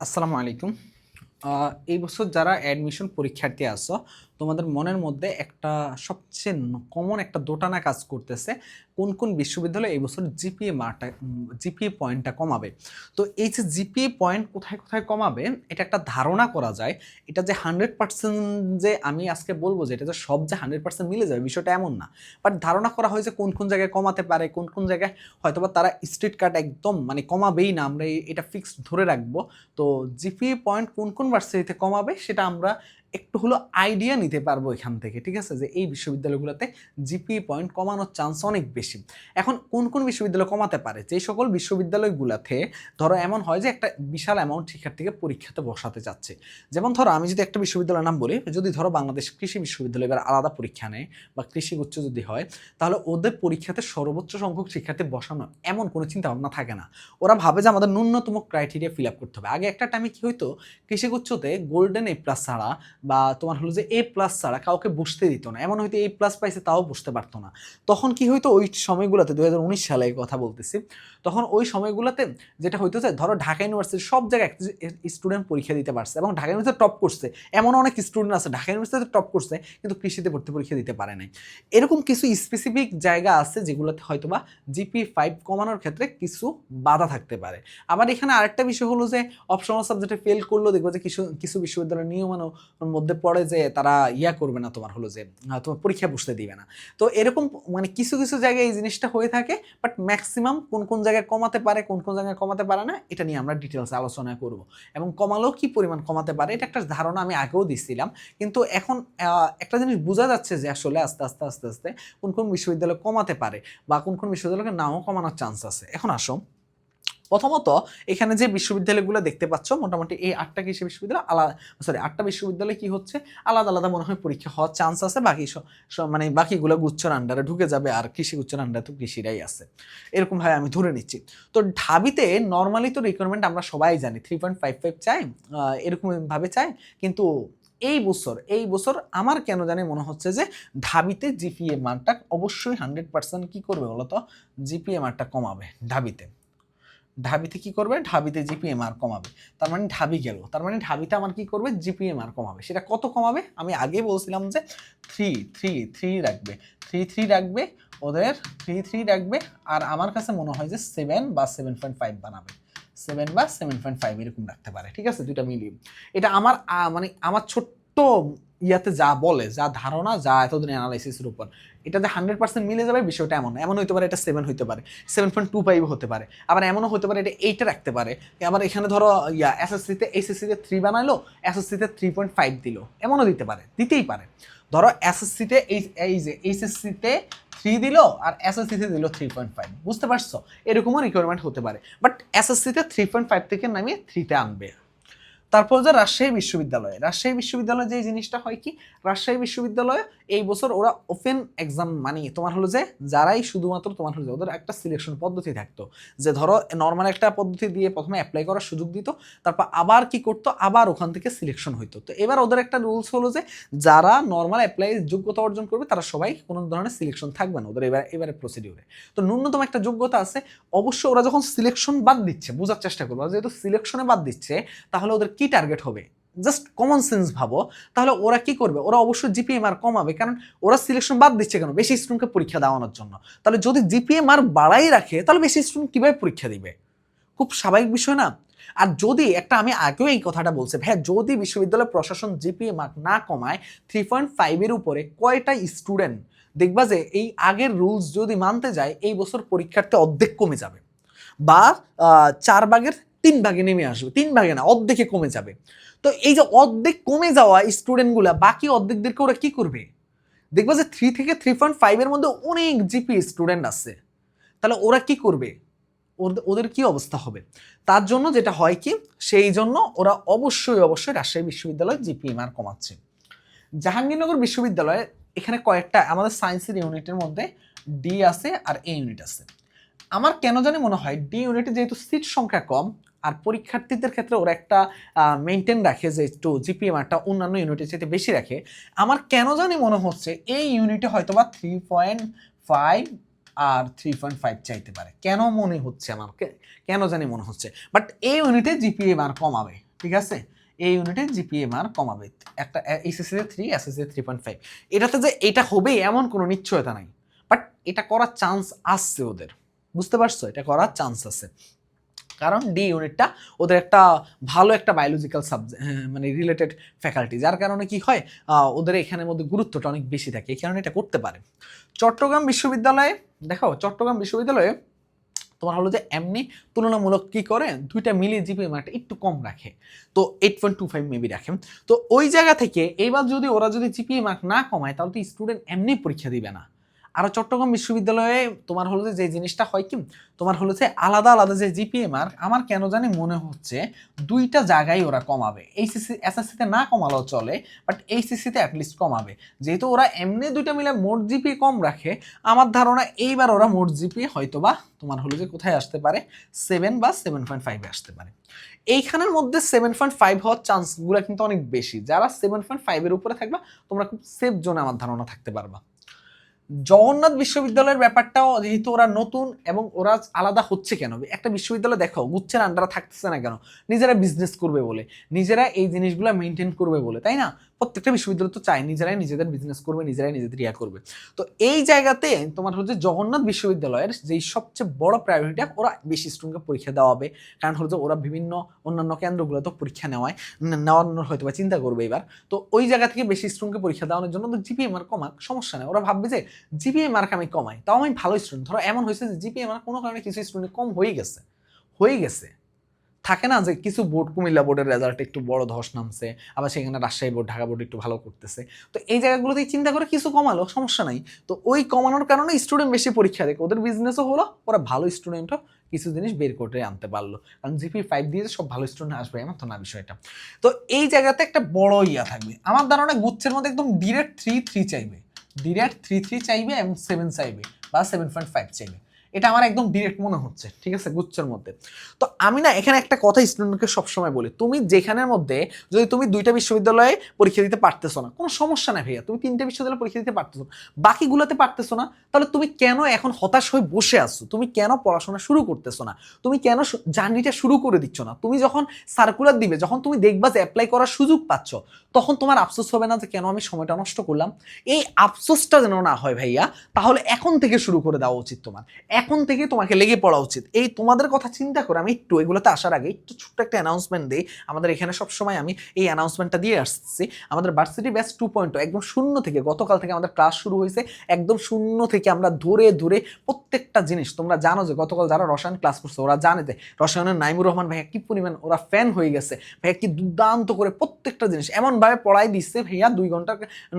আসসালামু আলাইকুম। এই বছর যারা অ্যাডমিশন পরীক্ষার্থী আসো তোমাদের মনের মধ্যে একটা সবচেয়ে কমন একটা দোটানা কাজ করতেছে, কোন কোন বিশ্ববিদ্যালয় এই বছর জিপিএ মারটা জিপিএ পয়েন্টটা কমাবে। তো এই যে জিপিএ পয়েন্ট কোথায় কোথায় কমাবে, এটা একটা ধারণা করা যায়। এটা যে হান্ড্রেড পার্সেন্ট যে আমি আজকে বলব যে এটা যে সব যে হান্ড্রেড পার্সেন্ট মিলে যাবে বিষয়টা এমন না। বাট ধারণা করা হয় যে কোন কোন জায়গায় কমাতে পারে, কোন কোন জায়গায় হয়তোবা তারা স্ট্রিট কাট একদম মানে কমাবেই না, আমরা এটা ফিক্সড ধরে রাখব। তো জিপিএ পয়েন্ট কোন কোন ভার্সিটিতে কমাবে, সেটা আমরা একটু হলো আইডিয়া নিতে পারব এখান থেকে, ঠিক আছে? যে এই বিশ্ববিদ্যালয়গুলোতে জিপিএ পয়েন্ট কমানোর চান্স অনেক বেশি। এখন কোন কোন বিশ্ববিদ্যালয় কমাতে পারে? যে সকল বিশ্ববিদ্যালয়গুলোতে ধরো এমন হয় যে একটা বিশাল অ্যামাউন্ট শিক্ষার্থীকে পরীক্ষাতে বসাতে চাচ্ছে যেমন ধরো আমি যদি একটা বিশ্ববিদ্যালয়ের নাম বলি, যদি ধরো বাংলাদেশ কৃষি বিশ্ববিদ্যালয় এবার আলাদা পরীক্ষা নেয় বা কৃষি উচ্চ যদি হয়, তাহলে ওদের পরীক্ষাতে সর্বোচ্চ সংখ্যক শিক্ষার্থী বসানো এমন কোনো চিন্তা ভাবনা থাকে না। ওরা ভাবে যে আমাদের ন্যূনতম ক্রাইটেরিয়া ফিল আপ করতে হবে। আগে একটা টাইমে কি হইতো? কৃষি উচ্চতে গোল্ডেন এ প্লাস ছাড়া বা তোমার হলো যে এ প্লাস ছাড়া কাউকে বসতে দিত না। এমন হয়তো এ প্লাস পাইছে, তাও বসতে পারতো না। তখন কি হইতো, ওই সময়গুলোতে দু হাজার উনিশ সালে কথা বলতেছি, তখন ওই সময়গুলোতে যেটা হইতো যে, ধরো ঢাকা ইউনিভার্সিটি সব জায়গায় স্টুডেন্ট পরীক্ষা দিতে পারছে এবং ঢাকা ইউনিভার্সিটি টপ করছে। এমন অনেক স্টুডেন্ট আছে, ঢাকা ইউনিভার্সিটিতে টপ করছে, কিন্তু কৃষিতে ভর্তি পরীক্ষা দিতে পারে নাই। এরকম কিছু স্পেসিফিক জায়গা আছে, যেগুলোতে হয়তো বা জিপি ফাইভ কমানোর ক্ষেত্রে কিছু বাধা থাকতে পারে। আবার এখানে আরেকটা বিষয় হলো যে অপশনাল সাবজেক্টে ফেল করলেও দেখব যে কিছু কিছু বিশ্ববিদ্যালয়ের নিয়মানোর মধ্যে পড়ে যে তারা ইয়া করবে না তোমার হলো যে তোমার পরীক্ষা বসতে দিবে না। তো এরকম মানে কিছু কিছু জায়গায় এই জিনিসটা হয়ে থাকে বাট ম্যাক্সিমাম কোন কোন জায়গায় কমাতে পারে, কোন কোন জায়গায় কমাতে পারে না, এটা নিয়ে আমরা ডিটেলস আলোচনা করব। এবং কমালেও কি পরিমাণ কমাতে পারে, এটা একটা ধারণা আমি আগেও দিচ্ছিলাম কিন্তু এখন একটা জিনিস বোঝা যাচ্ছে যে আসলে আস্তে আস্তে আস্তে আস্তে কোন কোন বিশ্ববিদ্যালয় কমাতে পারে বা কোন কোন বিশ্ববিদ্যালয়কে নাও কমানোর চান্স আছে। এখন আসো প্রথমত এখানে যে বিশ্ববিদ্যালয়গুলো দেখতে পাচ্ছ মোটামুটি এই আটটা কৃষি বিশ্ববিদ্যালয় আলাদা সরি আটটা বিশ্ববিদ্যালয় কি হচ্ছে? আলাদা আলাদা মনে হয় পরীক্ষা হওয়ার চান্স আছে বাকি মানে বাকিগুলো গুচ্ছর আন্ডারে ঢুকে যাবে আর কৃষি গুচ্ছর আন্ডারে তো কৃষিরাই আছে। এরকম ভাবে আমি ধরে নিচ্ছি। তো ঢাবিতে নর্মালি তো রিকোয়ারমেন্ট আমরা সবাই জানি থ্রি পয়েন্ট ফাইভ ফাইভ চাই আহ, এরকম ভাবে চাই কিন্তু এই বছর এই বছর আমার কেন জানি মনে হচ্ছে যে ঢাবিতে জিপিএ মানটা অবশ্যই হান্ড্রেড পার্সেন্ট কী করবে বলতো? জিপিএ মানটা কমাবে ঢাবিতে। ঢাবিতে কি করবে? ঢাবিতে জিপিএম আর কমাবে। তার মানে ঢাবি গেল। তার মানে ঢাবিতে আমার কি করবে? জিপিএম আর কমাবে। সেটা কত কমাবে? আমি আগে বলছিলাম যে থ্রি থ্রি থ্রি রাখবে। থ্রি থ্রি রাখবে, ওদের থ্রি থ্রি রাখবে, আর আমার কাছে মনে হয় যে সেভেন বা সেভেন পয়েন্ট ফাইভ বানাবে। সেভেন বা সেভেন পয়েন্ট ফাইভ এরকম রাখতে পারে। ঠিক আছে? দুইটা মিলিয়ে। এটা আমার মানে আমার ছোট্ট ইয়াতে যা বলে, যা ধারণা, যা এতদিন অ্যানালাইসিসের উপর এটাতে হান্ড্রেড পার্সেন্ট মিলে যাবে বিষয়টা এমন। এমন হতে পারে এটা সেভেন হতে পারে সেভেন পয়েন্ট টু ফাইভ হতে পারে, আবার এমনও হতে পারে এটা এইটা রাখতে পারে। আবার এখানে ধরো, ইয়া এসএসসিতে এসএসসিতে থ্রি বানাইলো এসএসসিতে থ্রি পয়েন্ট ফাইভ দিল, এমনও দিতে পারে, দিতেই পারে। ধরো এসএসসিতে এই এই যে এইচএসসিতে থ্রি দিল, আর এসএসসিতে দিল থ্রি পয়েন্ট ফাইভ বুঝতে পারছ? এরকমও রিকোয়ারমেন্ট হতে পারে বাট এসএসসিতে থ্রি পয়েন্ট ফাইভ থেকে নামিয়ে থ্রিতে আনবে। তারপর যে রাজশাহী বিশ্ববিদ্যালয়ে। রাজশাহী বিশ্ববিদ্যালয়ে যে জিনিসটা হয় কি? রাজশাহী বিশ্ববিদ্যালয়ে এই বছর ওরা ওপেন এক্সাম মানে তোমার হলো যে যারাই শুধুমাত্র তোমার হলো যে ওদের একটা সিলেকশন পদ্ধতি থাকতো। যে ধরো নর্মাল একটা পদ্ধতি দিয়ে প্রথমে অ্যাপ্লাই করার সুযোগ দিত, তারপর আবার কি করতো? আবার ওখান থেকে সিলেকশন হইতো। তো এবার ওদের একটা রুলস হলো যে যারা নর্মাল অ্যাপ্লাই যোগ্যতা অর্জন করবে, তারা সবাই কোনো ধরনের সিলেকশন থাকবে না ওদের এবার, এবারে প্রসিডিউরে তো ন্যূনতম একটা যোগ্যতা আছে, অবশ্য ওরা যখন সিলেকশন বাদ দিচ্ছে, বোঝার চেষ্টা করব যেহেতু সিলেকশনে বাদ দিচ্ছে, তাহলে ওদের কি টার্গেট হবে? জাস্ট কমন সেন্স ভাবো। তাহলে ওরা কি করবে? ওরা অবশ্যই জিপিএম আর কমাবে। কারণ ওরা সিলেকশন বাদ দিচ্ছে কেন? বেশি স্টুডেন্টকে পরীক্ষা দেওয়ানোর জন্য। তাহলে যদি জিপিএম আর বাড়াই রাখে, তাহলে বেশি স্টুডেন্ট কীভাবে পরীক্ষা দিবে? খুব স্বাভাবিক বিষয় না? আর যদি একটা আমি আগেও এই কথাটা বলছি ভাই যদি বিশ্ববিদ্যালয় প্রশাসন জিপিএ মার্ক না কমায় থ্রি পয়েন্ট ফাইভের উপরে কয়টা স্টুডেন্ট দেখবা যে এই আগের রুলস যদি মানতে যায়, এই বছর পরীক্ষার্থী অর্ধেক কমে যাবে। বা চার ভাগের তিন ভাগে নেমে আসবে, তিন ভাগে না, অর্ধেকে কমে যাবে। তো এই যে অর্ধেক কমে যাওয়া স্টুডেন্টগুলা বাকি অর্ধেকদেরকে ওরা কি করবে? দেখবা যে থ্রি থেকে থ্রি পয়েন্ট ফাইভের মধ্যে অনেক জিপি স্টুডেন্ট আছে। তাহলে ওরা কি করবে? ওদের কি অবস্থা হবে? তার জন্য যেটা হয় কি, সেই জন্য ওরা অবশ্যই অবশ্যই রাজশাহী বিশ্ববিদ্যালয় জিপিএমআর কমাচ্ছে। জাহাঙ্গীরনগর বিশ্ববিদ্যালয়ে এখানে কয়েকটা আমাদের সায়েন্সের ইউনিটের মধ্যে ডি আছে আর এ ইউনিট আছে। আমার কেন জানি মনে হয় ডি ইউনিটে যেহেতু সিট সংখ্যা কম আর পরীক্ষার্থীদের ক্ষেত্রে ওরা একটা মেনটেন রাখে যে একটু জিপিএমআরটা অন্যান্য ইউনিটের চাইতে বেশি রাখে। আমার কেন জানি মনে হচ্ছে এই ইউনিটে হয়তো বা থ্রি পয়েন্ট ফাইভ আর থ্রি পয়েন্ট ফাইভ চাইতে পারে। কেন মনে হচ্ছে আমাকে কেন জানি মনে হচ্ছে। বাট এই ইউনিটে জিপিএমআর কমাবে, ঠিক আছে? এই ইউনিটে জিপিএম আর কমাবে। একটা এইচএসসিতে থ্রি এসএসসিতে থ্রি পয়েন্ট ফাইভ এটাতে যে এটা হবে এমন কোনো নিশ্চয়তা নাই। বাট এটা করার চান্স আসছে ওদের। বুঝতে পারছ? এটা করার চান্স আছে। কারণ ডি ইউনিটটা ওদের একটা ভালো একটা বায়োলজিক্যাল সাবজেক্ট মানে রিলেটেড ফ্যাকাল্টি যার কারণে কি হয় ওদের এখানের মধ্যে গুরুত্বটা অনেক বেশি থাকে, এই কারণে এটা করতে পারে। চট্টগ্রাম বিশ্ববিদ্যালয়ে, দেখো, চট্টগ্রাম বিশ্ববিদ্যালয়ে তোমার হলো যে এমনি তুলনামূলক কি করে, দুইটা মিলিয়ে জিপি একটা একটু কম রাখে, তো eight point two five maybe রাখে। তো ওই জায়গা থেকে এইবার যদি ওরা যদি জিপিএ মার্ক না কমায়, তাহলে তো স্টুডেন্ট এমনি পরীক্ষা দিবে না। আর চট্টগ্রাম বিশ্ববিদ্যালয়ে তোমার হলো যে জিনিসটা হয় কি? তোমার হলো যে আলাদা আলাদা যে জিপিএ মার্ক আমার কেন জানি মনে হচ্ছে দুইটা জায়গায় ওরা কমাবে। এইচএসসি এসএসসিতে না কমালেও চলে বাট এইচএসসিতে অ্যাটলিস্ট কমাবে। যেহেতু ওরা এমনি দুইটা মিলে মোট জিপি কম রাখে, আমার ধারণা এইবার ওরা মোট জিপি হয়তো বা তোমার হলো যে কোথায় আসতে পারে? সেভেন বা সেভেন পয়েন্ট ফাইভে আসতে পারে। এইখানের মধ্যে সেভেন পয়েন্ট ফাইভ হওয়ার চান্সগুলো কিন্তু অনেক বেশি। যারা সেভেন পয়েন্ট ফাইভের উপরে থাকবা, তোমরা খুব সেফ জোনে আমার ধারণা থাকতে পারবা। জগন্নাথ বিশ্ববিদ্যালয়ের ব্যাপারটাও যেহেতু ওরা নতুন এবং ওরা আলাদা হচ্ছে কেন? একটা বিশ্ববিদ্যালয় দেখো, গুচ্ছের আন্ডারা থাকতেছে না কেন? নিজেরা বিজনেস করবে বলে। নিজেরা এই জিনিসগুলো মেনটেন করবে বলে, তাই না? প্রত্যেকটা বিশ্ববিদ্যালয় তো চায় নিজেরাই নিজেদের বিজনেস করবে, নিজেরাই নিজেদের ইয়া করবে। তো এই জায়গাতে তোমার হচ্ছে জগন্নাথ বিশ্ববিদ্যালয়ের যেই সবচেয়ে বড় প্রায়োরিটি ওরা বেশি স্টুডেন্টকে পরীক্ষা দেওয়া হবে কারণ হচ্ছে ওরা বিভিন্ন অন্যান্য কেন্দ্রগুলো তো পরীক্ষা নেওয়ায় নেওয়ানোর হয়তো বা চিন্তা করবে এবার। তো ওই জায়গা থেকে বেশি স্টুডেন্টকে পরীক্ষা দেওয়ানোর জন্য তো জিপিএম আর কমাক, সমস্যা নেই। ওরা ভাববে যে জিপিএ মার্ক আমি কমাই, তাও আমি ভালো স্টুডেন্ট ধরো এমন হয়েছে যে জিপিএ মার্ক কোনো কারণে কিছু স্টুডেন্ট কম হয়ে গেছে। হয়ে গেছে। থাকে না যে কিছু বোর্ড, কুমিল্লা বোর্ডের রেজাল্ট একটু বড় ধস নামছে, আবার সেখানে রাজশাহী বোর্ড, ঢাকা বোর্ড একটু ভালো করতেছে। তো এই জায়গাগুলোতেই চিন্তা করে কিছু কমালো, সমস্যা নাই। তো ওই কমানোর কারণে স্টুডেন্ট বেশি পরীক্ষা দেয়। ওদের বিজনেসও হলো, ওরা ভালো স্টুডেন্টও কিছু জিনিস বের করে আনতে পারল। কারণ জিপি ফাইভ দিয়ে সব ভালো স্টুডেন্ট আসবে, এমন তো না বিষয়টা। তো এই জায়গাতে একটা বড় ইয়া থাকবে। আমার ধারণা গুচ্ছের মধ্যে একদম ডিরেক্ট থ্রি থ্রি চাইবে। ডিরেক্ট থ্রি থ্রি চাইবে এবং সেভেন চাইবে বা সেভেন পয়েন্ট ফাইভ চাইবে। এটা আমার একদম ডিরেক্ট মনে হচ্ছে, ঠিক আছে? গুচ্ছের মধ্যে। তো আমি না এখানে একটা কথা স্টুডেন্টকে সবসময় বলি, তুমি যেখানের মধ্যে যদি তুমি দুইটা বিশ্ববিদ্যালয়ে পরীক্ষা দিতে পারতেছো না, কোনো সমস্যা নাই ভাইয়া, তুমি তিনটা বিশ্ববিদ্যালয়ে পরীক্ষা দিতে পারতেছো না, বাকিগুলোতে পারতেছো না, তাহলে তুমি কেন এখন হতাশ হয়ে বসে আছো? তুমি কেন পড়াশোনা শুরু করতেছো না? তুমি কেন জার্নিটা শুরু করে দিচ্ছ না? তুমি যখন সার্কুলার দিবে, যখন তুমি দেখবা যে অ্যাপ্লাই করার সুযোগ পাচ্ছ তখন তোমার আফসোস হবে না যে কেন আমি সময়টা নষ্ট করলাম। এই আফসোসটা যেন না হয় ভাইয়া, তাহলে এখন থেকে শুরু করে দেওয়া উচিত তোমার। এখন থেকে তোমাকে লেগে পড়া উচিত। এই তোমাদের কথা চিন্তা করে আমি একটু, এগুলোতে আসার আগে একটু ছোট্ট একটা অ্যানাউন্সমেন্ট দিই। আমাদের এখানে সবসময় আমি এই অ্যানাউন্সমেন্টটা দিয়ে আসছি। আমাদের ভার্সিটি ব্যাচ টু পয়েন্ট একদম শূন্য থেকে, গতকাল থেকে আমাদের ক্লাস শুরু হয়েছে। একদম শূন্য থেকে আমরা ধরে ধরে প্রত্যেকটা জিনিস, তোমরা জানো যে গতকাল যারা রসায়ন ক্লাস করছে, ওরা জানে যে রসায়নের নাইমুর রহমান ভাইয়া কি পরিমাণ ওরা ফ্যান হয়ে গেছে। ভাইয়া কি দুর্দান্ত করে প্রত্যেকটা জিনিস এমনভাবে পড়াই দিচ্ছে ভাইয়া দুই ঘণ্টা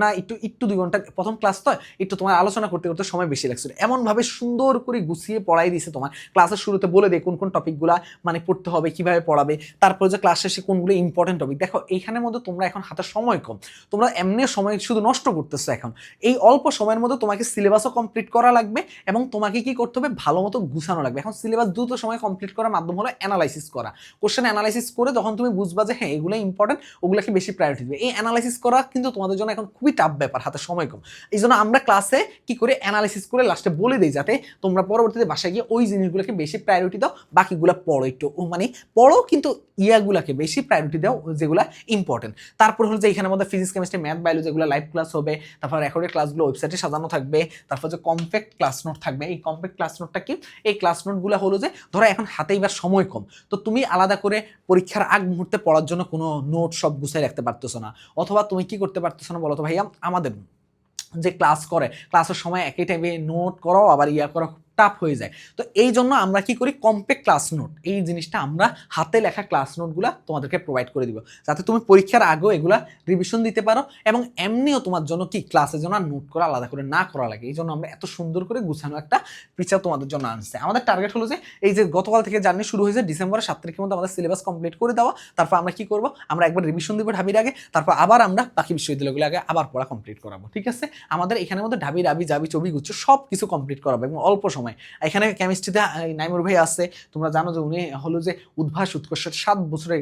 না, একটু একটু দুই ঘণ্টা, প্রথম ক্লাস তো, একটু তোমার আলোচনা করতে করতে সময় বেশি লাগছিল। এমনভাবে সুন্দর করে গুছিয়ে পড়াই দিছে তোমার। ক্লাসের শুরুতে বলে দেয় কোন কোন টপিকগুলো মানে পড়তে হবে, কীভাবে পড়াবে, তারপরে যে ক্লাস শেষে কোনগুলো ইম্পর্টেন্ট টপিক দেখো, এইখানের মধ্যে তোমরা এখন হাতে সময় কম। তোমরা এমনি সময় শুধু নষ্ট করতেছো এখন। এই অল্প সময়ের মধ্যে তোমাকে সিলেবাসও কমপ্লিট করা লাগবে এবং তোমাকে কি করতে হবে? ভালো মতো গুছানো লাগবে। এখন সিলেবাস দ্রুত সময় কমপ্লিট করার মাধ্যম হলো অ্যানালাইসিস করা। কোশ্চেন অ্যানালাইসিস করে যখন তুমি বুঝবা যে হ্যাঁ এগুলো ইম্পর্টেন্ট ওগুলোকে বেশি প্রায়োরিটি দেবে এই অ্যানালাইসিস করা কিন্তু তোমাদের জন্য এখন খুবই টাফ ব্যাপার, হাতে সময় কম। এই জন্য আমরা ক্লাসে কি করে অ্যানালাইসিস করে লাস্টে বলে দিই যাতে তোমরা পরবর্তীতে বাসায় গিয়ে ওই জিনিসগুলোকে বেশি প্রায়োরিটি দাও, বাকিগুলো পড়ো একটু। মানে পড়ো কিন্তু ইয়াগুলাকে বেশি প্রায়োরিটি দাও, যেগুলো ইম্পর্টেন্ট তারপর হলো যে এখানে আমাদের ফিজিক্স কেমিস্ট্রি ম্যাথ বায়োলজি যেগুলো লাইভ ক্লাস হবে। তারপর রেকর্ডের ক্লাসগুলো ওয়েবসাইটে সাজানো থাকবে। তারপর যে কম্প্যাক্ট ক্লাস নোট থাকবে। এই কম্প্যাক্ট ক্লাস নোটটা কি? এই ক্লাস নোটগুলো হলো যে, ধরো এখন হাতে এবার সময় কম, তো তুমি আলাদা করে পরীক্ষার আগ মুহূর্তে পড়ার জন্য কোনো নোট সব গুছিয়ে রাখতে পারতেছো না। অথবা তুমি কি করতে পারতেছো না বলো তো ভাইয়া? আমাদের যে ক্লাস করে ক্লাসের সময় একই টাইমে নোট করো আবার ইয়া করা টাফ হয়ে যায়। তো এই জন্য আমরা কি করি? কম্প্যাক্ট ক্লাস নোট এই জিনিসটা আমরা হাতে লেখা ক্লাস নোটগুলো তোমাদেরকে প্রোভাইড করে দিব। যাতে তুমি পরীক্ষার আগেও এগুলা রিভিশন দিতে পারো এবং এমনিও তোমার জন্য কি ক্লাসের জন্য নোট করা আলাদা করে না করা লাগে। এই জন্য আমরা এত সুন্দর করে গুছানো একটা পিকচার তোমাদের জন্য আনছে। আমাদের টার্গেট হলো যে এই যে গতকাল থেকে জার্নি শুরু হয়েছে ডিসেম্বরের সাত তারিখের মধ্যে আমাদের সিলেবাস কমপ্লিট করে দেওয়া। তারপর আমরা কি করব? আমরা একবার রিভিশন দিব ঢাবির আগে। তারপর আবার আমরা বাকি বিশ্ববিদ্যালয়গুলো আগে আবার পড়া কমপ্লিট করাবো। ঠিক আছে? আমাদের এখানের মধ্যে ঢাবি, রাবি, জাবি, চবি, গুচ্ছ সব কিছু কমপ্লিট করাবো এবং অল্প সময় সময়। এখানে কেমিস্ট্রিতে নাইমুর ভাই আছে, তোমরা জানো যে উনি হলো যে উদ্ভাস উৎকর্ষ, সাত বছরে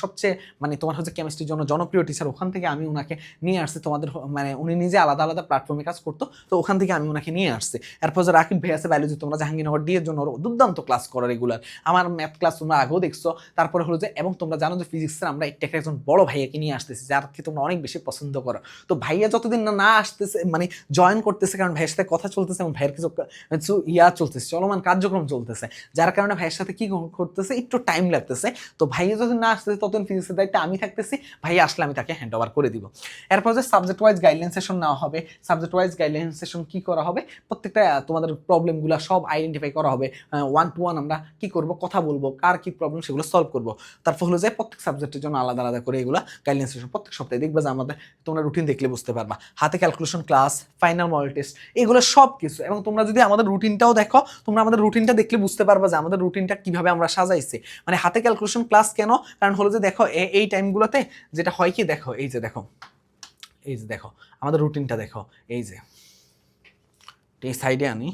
সবচেয়ে মানে তোমার হচ্ছে কেমিস্ট্রির জন্য জনপ্রিয় টিচার ওখান থেকে আমি ওনাকে নিয়ে আসছি, তোমাদের মানে উনি নিজে আলাদা আলাদা প্ল্যাটফর্মে কাজ করতো, তো ওখান থেকে আমি ওনাকে নিয়ে আসছি। এরপর যে রাকিব ভাই আছে বায়োলজি তোমরা জাহাঙ্গীরনগর ডি এর জন্য দুর্দান্ত ক্লাস করো রেগুলার আমার ম্যাথ ক্লাস তোমরা আগেও দেখছ। তারপরে হলো যে, এবং তোমরা জানো যে ফিজিক্সের আমরা একটা একজন বড় ভাইয়াকে নিয়ে আসতেছি, যারকে তোমরা অনেক বেশি পছন্দ করো। তো ভাইয়া যতদিন না আসতেছে মানে জয়েন করতেছে, কারণ ভাইয়ের সাথে কথা চলতেছে, এবং ভাইয়ের কিছু ইয়া চলতেছে, চলমান কার্যক্রম চলতেছে, যার কারণে ভাইয়ের সাথে কি করতেছে একটু টাইম লাগতেছে। তো ভাইয়া যতদিন না আসতেছে, ততদিন ফিজিক্সের দায়িত্বে আমি থাকতেছি, ভাইয়া আসলে আমি তাকে হ্যান্ড ওভার করে দিব। এরপর যে সাবজেক্ট ওয়াইজ গাইডলাইন সেশন নেওয়া হবে সাবজেক্ট ওয়াইজ গাইডলাইন সেশন কি করা হবে, প্রত্যেকটা তোমাদের প্রবলেমগুলো সব আইডেন্টিফাই করা হবে ওয়ান টু ওয়ান আমরা কি করব, কথা বলব, কার কি প্রবলেম সেগুলো সলভ করব। তারপর হলো যে প্রত্যেক সাবজেক্টের জন্য আলাদা আলাদা করে এগুলো গাইডলাইন সেশন প্রত্যেক সপ্তাহে দেখবে যে আমাদের, তোমরা রুটিন দেখলে বুঝতে পারবা। হাতে calculation class final model test এগুলো সব কিছু এবং তোমরা যদি আমাদের রুটিনটাও দেখো, তোমরা আমাদের রুটিনটা দেখলে বুঝতে পারবা যে আমাদের রুটিনটা কীভাবে আমরা সাজাইছি। মানে হাতে ক্যালকুলেশন ক্লাস কেন? কারণ হলো যে দেখো এই টাইমগুলোতে যেটা হয় কি দেখো, এই যে দেখো, এই যে দেখো, আমাদের রুটিনটা দেখো, এই যে, এই সাইডে আনি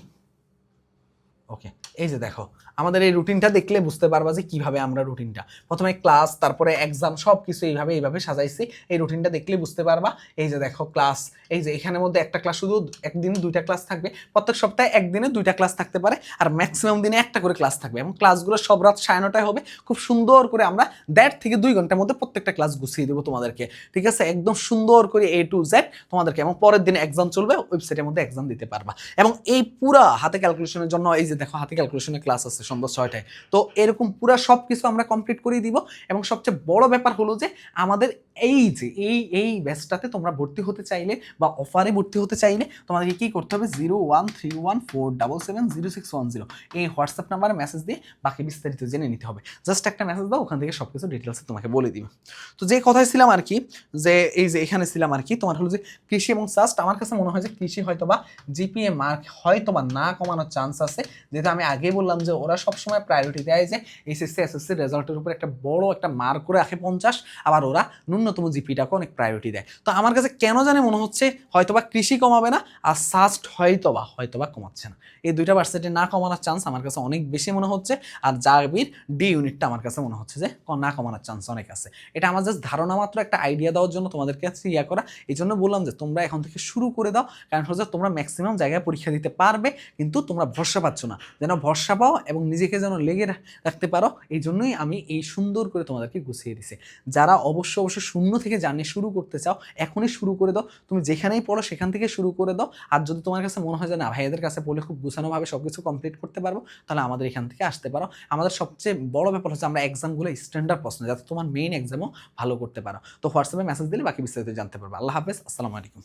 ওকে এই যে দেখো আমাদের এই রুটিনটা দেখলে বুঝতে পারবা যে কীভাবে আমরা রুটিনটা প্রথমে ক্লাস তারপরে এক্সাম সব কিছু এইভাবে এইভাবে সাজাইছি। এই রুটিনটা দেখলে বুঝতে পারবা, এই যে দেখো ক্লাস এই যে এখানের মধ্যে একটা ক্লাস শুধু একদিনে দুইটা ক্লাস থাকবে, প্রত্যেক সপ্তাহে একদিনে দুইটা ক্লাস থাকতে পারে, আর ম্যাক্সিমাম দিনে একটা করে ক্লাস থাকবে। এবং ক্লাসগুলো সব রাত সাড়ে নটায় হবে, খুব সুন্দর করে আমরা দেড় থেকে দুই ঘণ্টার মধ্যে প্রত্যেকটা ক্লাস গুছিয়ে দেবো তোমাদেরকে। ঠিক আছে? একদম সুন্দর করে এ টু জেড তোমাদেরকে, এবং পরের দিনে এক্সাম চলবে ওয়েবসাইটের মধ্যে এক্সাম দিতে পারবা। এবং এই পুরা হাতে ক্যালকুলেশনের জন্য, এই যে দেখো, হাতে ক্যালকুলেশনের ক্লাস আছে সন্ধ্যা ছয়টায়। তো এরকম পুরা সব কিছু আমরা কমপ্লিট করিয়ে দিব এবং সবচেয়ে বড় ব্যাপার হলো যে আমাদের এই যে, এই এই ব্যাচটাতে তোমরা ভর্তি হতে চাইলে বা অফারে ভর্তি হতে চাইলে তোমাদেরকে কী করতে হবে zero one three one four double seven zero six one zero এই হোয়াটসঅ্যাপ নাম্বারে মেসেজ দিয়ে বাকি বিস্তারিত জেনে নিতে হবে। জাস্ট একটা মেসেজ দাও, ওখান থেকে সব কিছু ডিটেলসে তোমাকে বলে দিবে। তো যে কথায় ছিলাম আর কি, যে এই যে এখানে ছিলাম আর কি, তোমার হলো যে কৃষি এবং সাস্ট আমার কাছে মনে হয় যে কৃষি হয়তো বা জিপিএ মার্ক হয়তো বা না কমানোর চান্স আছে। যেহেতু আমি আগেই বললাম যে ওরা সবসময় প্রায়োরিটি দেয় যে এসএসসি এসএসসি রেজাল্টের উপর একটা বড় একটা মার্ক করে রাখে পঞ্চাশ, আবার ওরা ন্যূনতম জিপিটাকে অনেক প্রায়োরিটি দেয়। তো আমার কাছে কেন জানে মনে হচ্ছে হয়তোবা কৃষি কমাবে না, আর সাস্ট হয়তোবা হয়তোবা কমাচ্ছে না। এই দুইটা ভার্সিটি না কমানোর চান্স আমার কাছে অনেক বেশি মনে হচ্ছে, আর জাবির ডি ইউনিটটা আমার কাছে মনে হচ্ছে যে না কমানোর চান্স অনেক আছে। এটা আমার জাস্ট ধারণা মাত্র, একটা আইডিয়া দেওয়ার জন্য তোমাদের কাছে ইয়া করা। এই জন্য বললাম যে তোমরা এখন থেকে শুরু করে দাও, কারণ হচ্ছে তোমরা ম্যাক্সিমাম জায়গায় পরীক্ষা দিতে পারবে, কিন্তু তোমরা ভরসা পাচ্ছ না। যেন ভরসা পাও এবং নিজেকে যেন লেগে রাখতে পারো, এই জন্যই আমি এই সুন্দর করে তোমাদেরকে গুছিয়ে দিছি। যারা অবশ্য অবশ্য শূন্য থেকে জার্নি শুরু করতে চাও, এখনই শুরু করে দাও। তুমি যেখানেই পড়ো, সেখান থেকে শুরু করে দাও। আর যদি তোমার কাছে মনে হয় যে, না ভাইয়াদের কাছে পড়লে খুব গুছানোভাবে সব কিছু কমপ্লিট করতে পারব, তাহলে আমাদের এখান থেকে আসতে পারো। আমাদের সবচেয়ে বড় ব্যাপার হচ্ছে, আমরা এক্সামগুলো স্ট্যান্ডার্ড প্রশ্ন, যাতে তোমার মেইন এক্সামও ভালো করতে পারো। তো হোয়াটসঅ্যাপে মেসেজ দিলে বাকি বিস্তারিত জানতে পারব। আল্লাহ হাফেজ, আসসালামু আলাইকুম।